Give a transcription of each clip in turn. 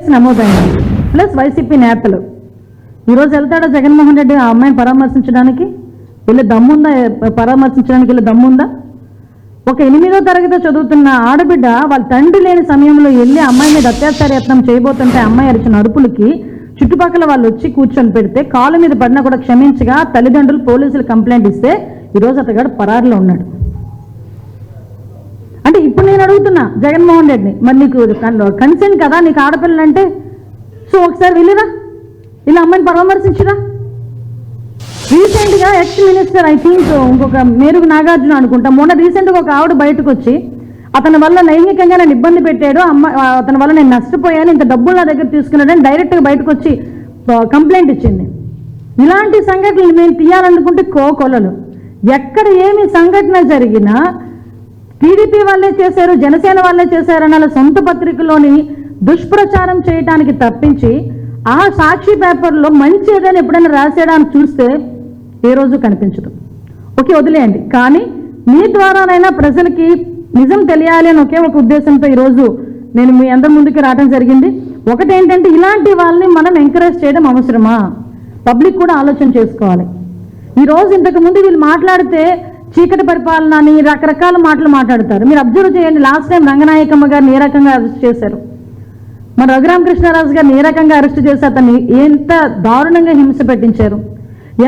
నమోదైంది. Plus YCP నేతలు. ఈరోజు వెళ్తాడా జగన్మోహన్ రెడ్డి ఆ అమ్మాయిని పరామర్శించడానికి? వీళ్ళు దమ్ముందా? పరామర్శించడానికి వీళ్ళు దమ్ముందా? ఒక ఎనిమిదో తరగతి చదువుతున్న ఆడబిడ్డ వాళ్ళ తండ్రి లేని సమయంలో వెళ్ళి అమ్మాయి మీద అత్యాచార యత్నం చేయబోతుంటే అమ్మాయి అరిచిన అరుపులకి చుట్టుపక్కల వాళ్ళు వచ్చి కూర్చొని పెడితే కాలు మీద పడినా కూడా క్షమించగా తల్లిదండ్రులు పోలీసులు కంప్లైంట్ ఇస్తే ఈరోజు అతగాడు పరారులో ఉన్నాడు. అంటే ఇప్పుడు నేను అడుగుతున్నా జగన్మోహన్ రెడ్డిని. మరి నీకు కన్సెంట్ కదా? నీకు ఆడపిల్లలు అంటే సో ఒకసారి వెళ్ళిరా. ఇలా అమ్మాయిని పరామర్శించురా. రీసెంట్గా ఎక్స్ మినిస్టర్ ఐ థింక్ ఇంకొక మేరుగు నాగార్జున అనుకుంటా. మొన్న రీసెంట్గా ఒక ఆవిడ బయటకు వచ్చి అతని వల్ల లైంగికంగా నేను ఇబ్బంది పెట్టాడు. అమ్మ అతని వల్ల నేను నష్టపోయాను. ఇంత డబ్బులు నా దగ్గర తీసుకున్నాడని డైరెక్ట్గా బయటకు వచ్చి కంప్లైంట్ ఇచ్చింది. ఇలాంటి సంఘటనలు మేము తీయాలనుకుంటే కోకొలలు. ఎక్కడ ఏమి సంఘటన జరిగినా టీడీపీ వాళ్ళే చేశారు జనసేన వాళ్ళే చేశారు అన్న సొంత పత్రికలోని దుష్ప్రచారం చేయడానికి తప్పించి ఆ సాక్షి పేపర్లో మంచి ఏదైనా ఎప్పుడైనా రాసేయడానికి చూస్తే ఏ రోజు కనిపించదు. ఓకే వదిలేయండి. కానీ మీ ద్వారానైనా ప్రజలకి నిజం తెలియాలి అని ఒకే ఒక ఉద్దేశంతో ఈరోజు నేను మీ అందరి ముందుకు రావడం జరిగింది. ఒకటి ఏంటంటే ఇలాంటి వాళ్ళని మనం ఎంకరేజ్ చేయడం అవసరమా? పబ్లిక్ కూడా ఆలోచన చేసుకోవాలి. ఈ రోజు వీళ్ళు మాట్లాడితే చీకటి పరిపాలన అని రకరకాల మాటలు మాట్లాడతారు. మీరు అబ్జర్వ్ చేయండి లాస్ట్ టైం రంగనాయకమ్మ గారిని ఏ రకంగా అరెస్ట్ చేశారు? మన రఘురామకృష్ణరాజు గారిని ఏ రకంగా అరెస్ట్ చేసి అతన్ని ఎంత దారుణంగా హింస పెట్టించారు?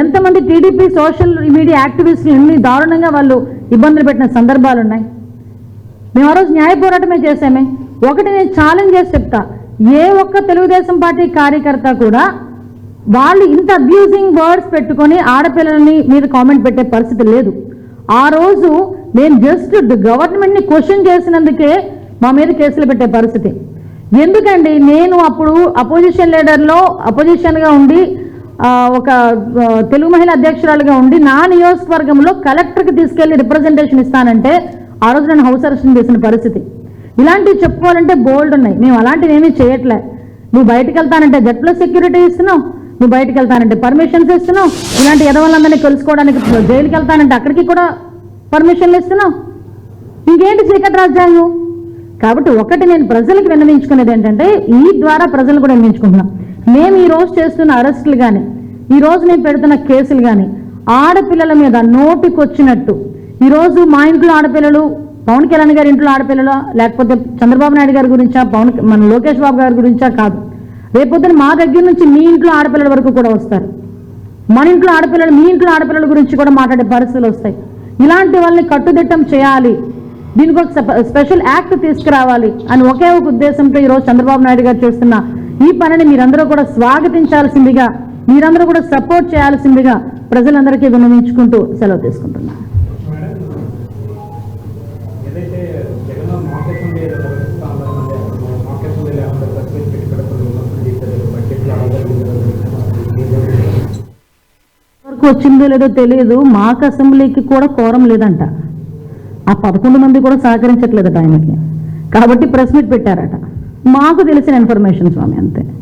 ఎంతమంది టీడీపీ సోషల్ మీడియా యాక్టివిస్టులు ఎన్ని దారుణంగా వాళ్ళు ఇబ్బందులు పెట్టిన సందర్భాలు ఉన్నాయి? మేము ఆ రోజు న్యాయ పోరాటమే చేసామే ఒకటి నేను ఛాలెంజ్ చేసి చెప్తా. ఏ ఒక్క తెలుగుదేశం పార్టీ కార్యకర్త కూడా వాళ్ళు ఇంత అబ్యూజింగ్ వర్డ్స్ పెట్టుకొని ఆడపిల్లలని మీద కామెంట్ పెట్టే పరిస్థితి లేదు. ఆ రోజు నేను జస్ట్ గవర్నమెంట్ని క్వశ్చన్ చేసినందుకే మా మీద కేసులు పెట్టే పరిస్థితి. ఎందుకండి? నేను అప్పుడు అపోజిషన్ లీడర్లో అపోజిషన్గా ఉండి ఒక తెలుగు మహిళ అధ్యక్షురాలుగా ఉండి నా నియోజకవర్గంలో కలెక్టర్కి తీసుకెళ్ళి రిప్రజెంటేషన్ ఇస్తానంటే ఆ రోజు నేను హౌస్ అరెస్ట్ చేసిన పరిస్థితి. ఇలాంటివి చెప్పుకోవాలంటే బోల్డ్ ఉన్నాయి. మేము అలాంటివి ఏమీ చేయట్లే. నువ్వు బయటకు వెళ్తానంటే జట్లో సెక్యూరిటీ ఇస్తున్నావు. నువ్వు బయటకు వెళ్తానంటే పర్మిషన్స్ ఇస్తున్నావు. ఇలాంటి ఎదవాళ్ళందరినీ తెలుసుకోవడానికి జైలుకి వెళ్తానంటే అక్కడికి కూడా పర్మిషన్లు ఇస్తున్నావు. ఇంకేంటి చీకటి రాజ్యాంగం? కాబట్టి ఒకటి నేను ప్రజలకు విన్నవించుకునేది ఏంటంటే ఈ ద్వారా ప్రజలు కూడా విన్నవించుకుంటున్నాం. మేము ఈ రోజు చేస్తున్న అరెస్టులు కానీ ఈ రోజు నేను పెడుతున్న కేసులు కానీ ఆడపిల్లల మీద నోటికొచ్చినట్టు. ఈరోజు మా ఇంట్లో ఆడపిల్లలు పవన్ కళ్యాణ్ గారి ఇంట్లో ఆడపిల్లల లేకపోతే చంద్రబాబు నాయుడు గారి గురించా పవన్ మన లోకేష్ బాబు గారి గురించా కాదు. రేపొద్దున మా దగ్గర నుంచి మీ ఇంట్లో ఆడపిల్లల వరకు కూడా వస్తారు. మన ఇంట్లో ఆడపిల్లలు మీ ఇంట్లో ఆడపిల్లల గురించి కూడా మాట్లాడే పరిస్థితులు వస్తాయి. ఇలాంటి వాళ్ళని కట్టుదిట్టం చేయాలి. దీనికి ఒక స్పెషల్ యాక్ట్ తీసుకురావాలి అని ఒకే ఒక ఉద్దేశంతో ఈరోజు చంద్రబాబు నాయుడు గారు చేస్తున్న ఈ పనిని మీరందరూ కూడా స్వాగతించాల్సిందిగా మీరందరూ కూడా సపోర్ట్ చేయాల్సిందిగా ప్రజలందరికీ విన్నవించుకుంటూ సెలవు తీసుకుంటున్నాను. వచ్చిందో లేదో తెలియదు. మాకు అసెంబ్లీకి కూడా కోరం లేదంట. ఆ పదకొండు మంది కూడా సహకరించట్లేదట ఆయనకి. కాబట్టి ప్రెస్ మీట్ పెట్టారట. మాకు తెలిసిన ఇన్ఫర్మేషన్ స్వామి అంతే.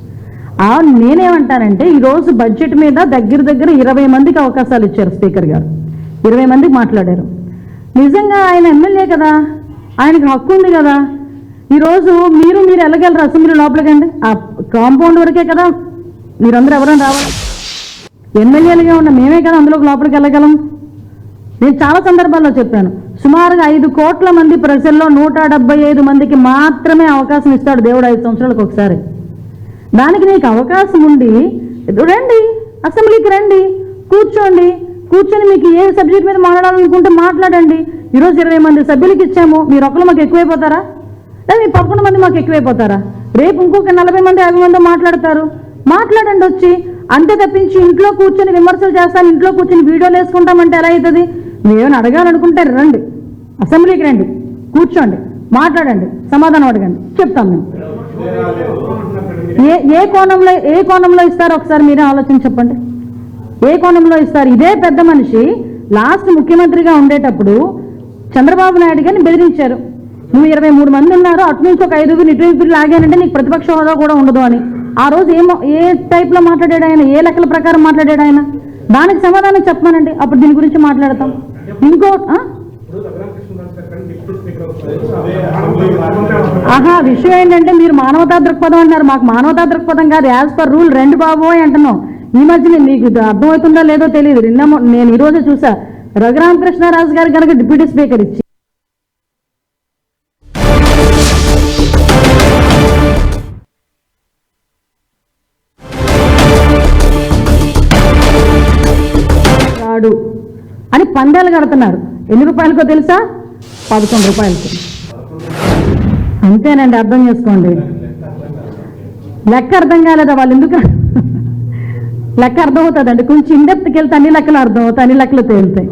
ఆ నేనేమంటానంటే ఈరోజు బడ్జెట్ మీద దగ్గర దగ్గర ఇరవై మందికి అవకాశాలు ఇచ్చారు స్పీకర్ గారు. ఇరవై మందికి మాట్లాడారు. నిజంగా ఆయన ఎమ్మెల్యే కదా? ఆయనకి హక్కు ఉంది కదా? ఈరోజు మీరు మీరు వెళ్ళగలరు అసెంబ్లీ లోపలికండి? ఆ కాంపౌండ్ వరకే కదా? మీరందరూ ఎవరైనా రావాలి? ఎమ్మెల్యేలుగా ఉన్న మేమే కదా అందులోకి లోపలికి వెళ్ళగలం? నేను చాలా సందర్భాల్లో చెప్పాను. సుమారుగా ఐదు కోట్ల మంది ప్రజల్లో నూట డెబ్బై ఐదు మందికి మాత్రమే అవకాశం ఇస్తాడు దేవుడు ఐదు సంవత్సరాలకు ఒకసారి. దానికి నీకు అవకాశం ఉండి రండి అసెంబ్లీకి రండి కూర్చోండి. కూర్చొని మీకు ఏ సబ్జెక్ట్ మీద మాట్లాడాలనుకుంటే మాట్లాడండి. ఈరోజు ఇరవై మంది సభ్యులకి ఇచ్చాము. మీరు ఒకరు మాకు ఎక్కువైపోతారా? లేదా మీ పదకొండు మంది మాకు ఎక్కువైపోతారా? రేపు ఇంకొక నలభై మంది యాభై మంది మాట్లాడతారు. మాట్లాడండి వచ్చి. అంతే తప్పించి ఇంట్లో కూర్చొని విమర్శలు చేస్తాను ఇంట్లో కూర్చొని వీడియోలు వేసుకుంటామంటే ఎలా అవుతుంది? మేమేమైనా అడగాలనుకుంటే రండి. అసెంబ్లీకి రండి. కూర్చోండి. మాట్లాడండి. సమాధానం అడగండి. చెప్తాం మేము. ఏ ఏ కోణంలో ఏ కోణంలో ఇస్తారు ఒకసారి మీరే ఆలోచన చెప్పండి. ఏ కోణంలో ఇస్తారు? ఇదే పెద్ద మనిషి లాస్ట్ ముఖ్యమంత్రిగా ఉండేటప్పుడు చంద్రబాబు నాయుడు గారిని బెదిరించారు. నువ్వు ఇరవై మూడు మంది ఉన్నారు అటు నుంచి ఒక ఐదుగురు ఇటు ఇటు లాగానంటే నీకు ప్రతిపక్ష హోదా కూడా ఉండదు అని. ఆ రోజు ఏమో ఏ టైప్లో మాట్లాడాడు ఆయన? ఏ లెక్కల ప్రకారం మాట్లాడాడు ఆయన? దానికి సమాధానం చెప్పమనండి అప్పుడు దీని గురించి మాట్లాడతాం. ఇంకో ఆహా విషయం ఏంటంటే మీరు మానవతా దృక్పథం అంటున్నారు. మాకు మానవతా దృక్పథం కాదు. యాజ్ పర్ రూల్ రెండు బాబు అని అంటున్నాం. ఈ మధ్య మీకు ఇది అర్థమవుతుందో లేదో తెలియదు. నిన్న నేను ఈరోజు చూసా. రఘురామకృష్ణరాజు గారు కనుక డిప్యూటీ స్పీకర్ ఇచ్చి రాడు అని పందాలు కడుతున్నారు. ఎన్ని రూపాయలకో తెలుసా? పదకొండు రూపాయలకి. అంతేనండి అర్థం చేసుకోండి. లెక్క అర్థం కాలేదా వాళ్ళు ఎందుకు? లెక్క అర్థం అవుతుందండి కొంచెం ఇండెప్త్కి వెళ్తే అన్ని లెక్కలు అర్థం అవుతాయి అన్ని లెక్కలు తేలుతాయి.